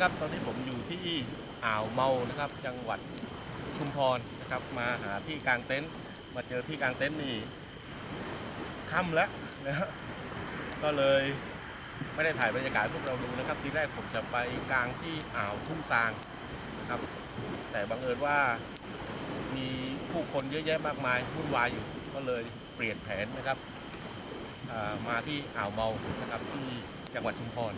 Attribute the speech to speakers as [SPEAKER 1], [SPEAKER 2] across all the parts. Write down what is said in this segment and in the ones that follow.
[SPEAKER 1] ครับ ตอนนี้ผมอยู่ที่อ่าวเมานะครับ จังหวัดชุมพรนะครับ มาหาที่กลางเต็นท์มาเจอที่กลางเต็นท์นี่ค่ำแล้วนะก็เลยไม่ได้ถ่ายบรรยากาศพวกเราดูนะครับ ทีแรกผมจะไปกลางที่อ่าวทุ่งซางนะครับ แต่บังเอิญว่ามีผู้คนเยอะแยะมากมายวุ่นวายอยู่ก็เลยเปลี่ยนแผนนะครับมาที่อ่าวเมานะครับที่ จังหวัดชุมพร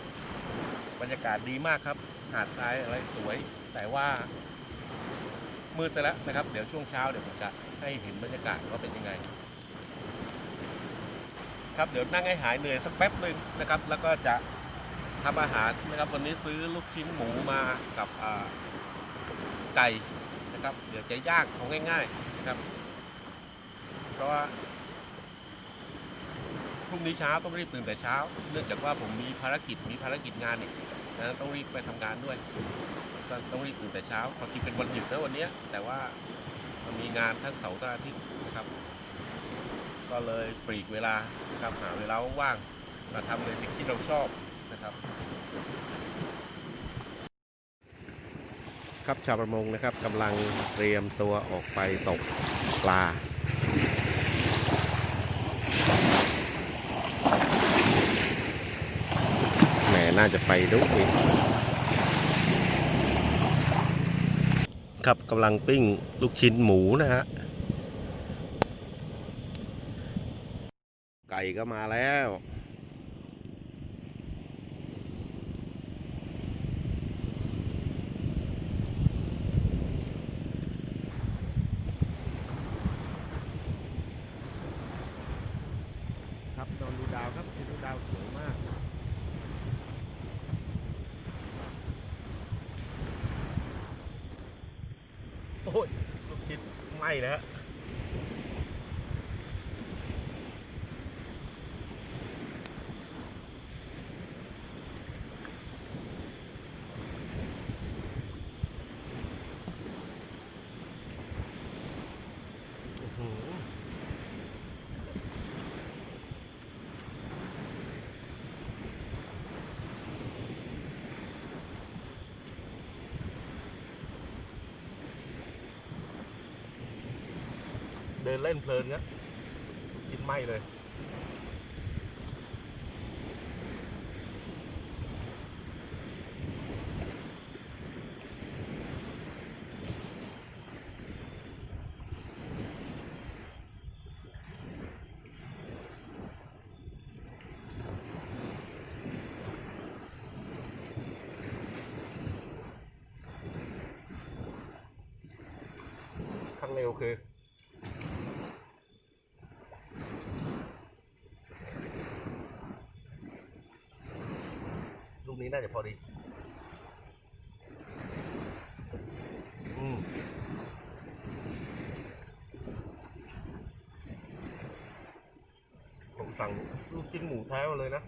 [SPEAKER 1] บรรยากาศดีมากครับ หาดทรายอะไรสวย แต่ว่ามืดซะแล้วนะครับ เดี๋ยวช่วงเช้าเดี๋ยวผมจะให้เห็นบรรยากาศว่าเป็นยังไง ครับเดี๋ยวนั่งให้หายเหนื่อยสักแป๊บหนึ่งนะครับ แล้วก็จะทำอาหารนะครับวันนี้ซื้อลูกชิ้นหมูมากับไก่นะครับ เดี๋ยวจะย่างของง่ายๆนะครับ เพราะว่า รุ่งนี้เช้าต้องรีบตื่นแต่เช้า เนื่องจากว่าผมมีภารกิจมีภารกิจงานอีกนะต้องรีบไปทำงานด้วยต้องรีบตื่นแต่เช้าพอทีเป็นวันหยุดนะวันนี้แต่ว่ามันมีงานทั้งเสาร์ทั้งอาทิตย์นะครับ ก็เลยปลีกเวลานะครับหาเวลาว่างมาทำในสิ่งที่เราชอบนะครับครับชาวประมงนะครับกำลังเตรียมตัวออกไปตกปลา แหม น่าจะไปดุอีกครับกำลังปิ้งลูกชิ้นหมูนะฮะ ไก่ก็มาแล้วครับนอนดูดาวครับเห็นดูดาวสวยมาก โอ้ยลูกชิ้น ไหม้แเดินเล่นเพลินครับกินไม้เลยข้างเร็วคือ ลูก นี้น่าจะพอดี อืมผมสั่งลูกชิ้นหมูแท้มาเลยนะ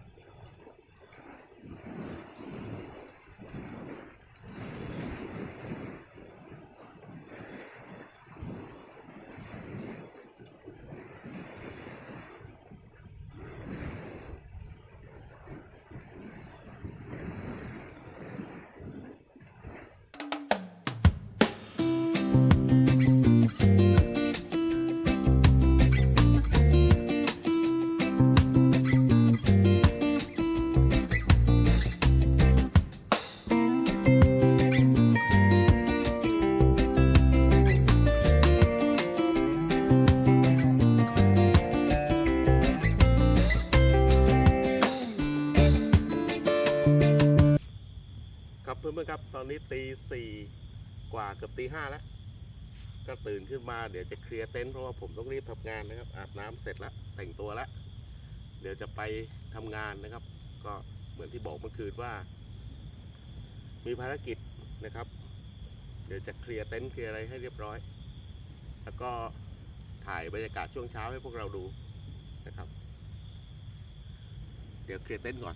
[SPEAKER 1] อนๆครับตอนนี้ตีสี่กว่าเกือบตีห้าแล้ว ก็ตื่นขึ้นมาเดี๋ยวจะเคลียร์เต็นท์เพราะว่าผมต้องรีบทำงานนะครับ อาบน้ำเสร็จแล้วแต่งตัวแล้วเดี๋ยวจะไปทำงานนะครับ ก็เหมือนที่บอกเมื่อคืนว่า มีภารกิจนะครับ เดี๋ยวจะเคลียร์เต็นท์เคลียร์อะไรให้เรียบร้อย แล้วก็ถ่ายบรรยากาศช่วงเช้าให้พวกเราดูนะครับ เดี๋ยวเคลียร์เต็นท์ก่อน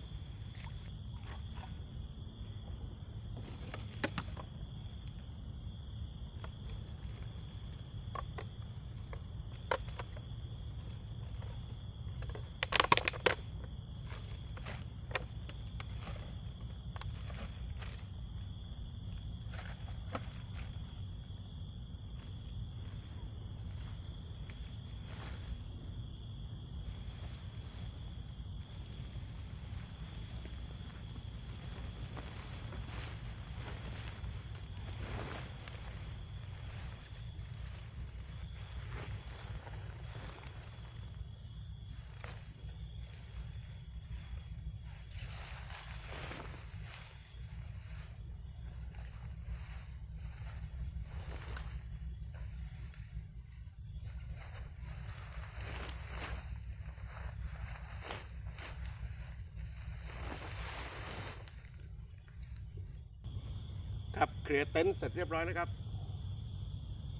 [SPEAKER 1] ลียร์เต็นท์เสร็จเรียบร้อยนะครับ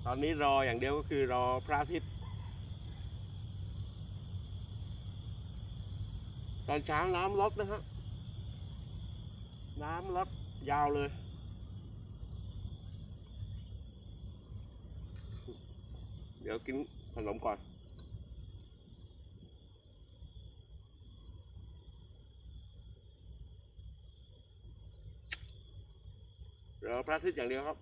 [SPEAKER 1] ตอนนี้รออย่างเดียวก็คือรอพระอาทิตย์ ตอนเช้าน้ำลดนะฮะ น้ำลดยาวเลย เดี๋ยวกินขนมก่อน พระอาทิตย์อย่างเดียวครับ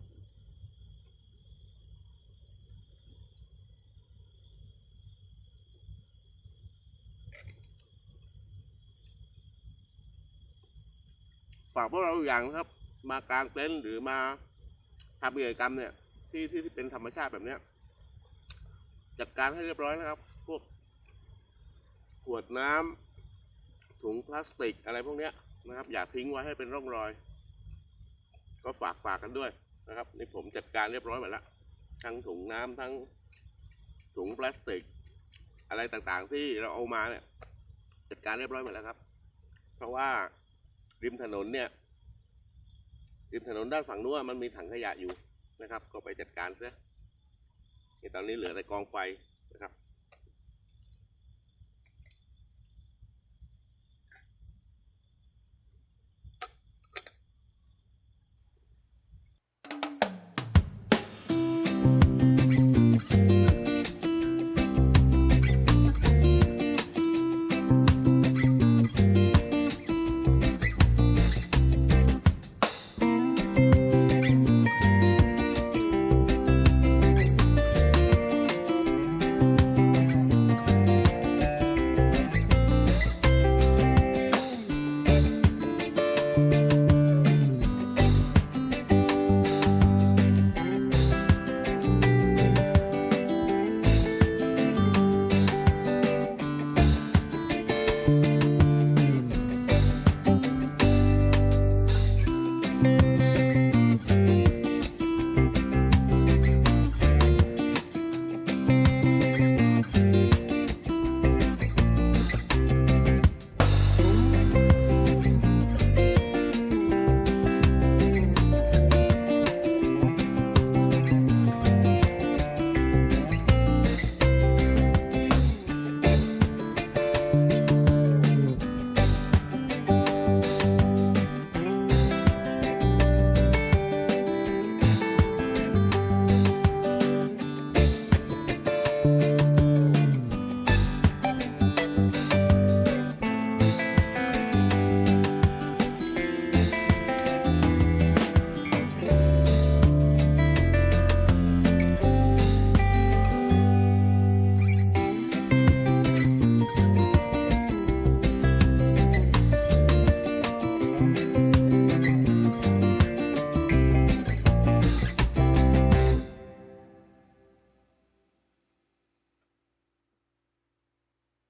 [SPEAKER 1] ฝากพวกเราอย่างนะครับ มากางเต็นท์หรือมาทำกิจกรรมเนี่ยที่ที่ที่เป็นธรรมชาติแบบเนี้ยจัดการให้เรียบร้อยนะครับ พวกขวดน้ำถุงพลาสติกอะไรพวกเนี้ยนะครับ อย่าทิ้งไว้ให้เป็นร่องรอย ก็ฝากฝากกันด้วยนะครับนี่ผมจัดการเรียบร้อยหมดแล้วทั้งถุงน้ำทั้งถุงพลาสติก อะไรต่างๆที่เราเอามาเนี่ย จัดการเรียบร้อยหมดแล้วครับ เพราะว่าริมถนนเนี่ย ริมถนนด้านฝั่งนู้นมันมีถังขยะอยู่นะครับ ก็ไปจัดการซะตอนนี้เหลือแต่กองไฟนะครับ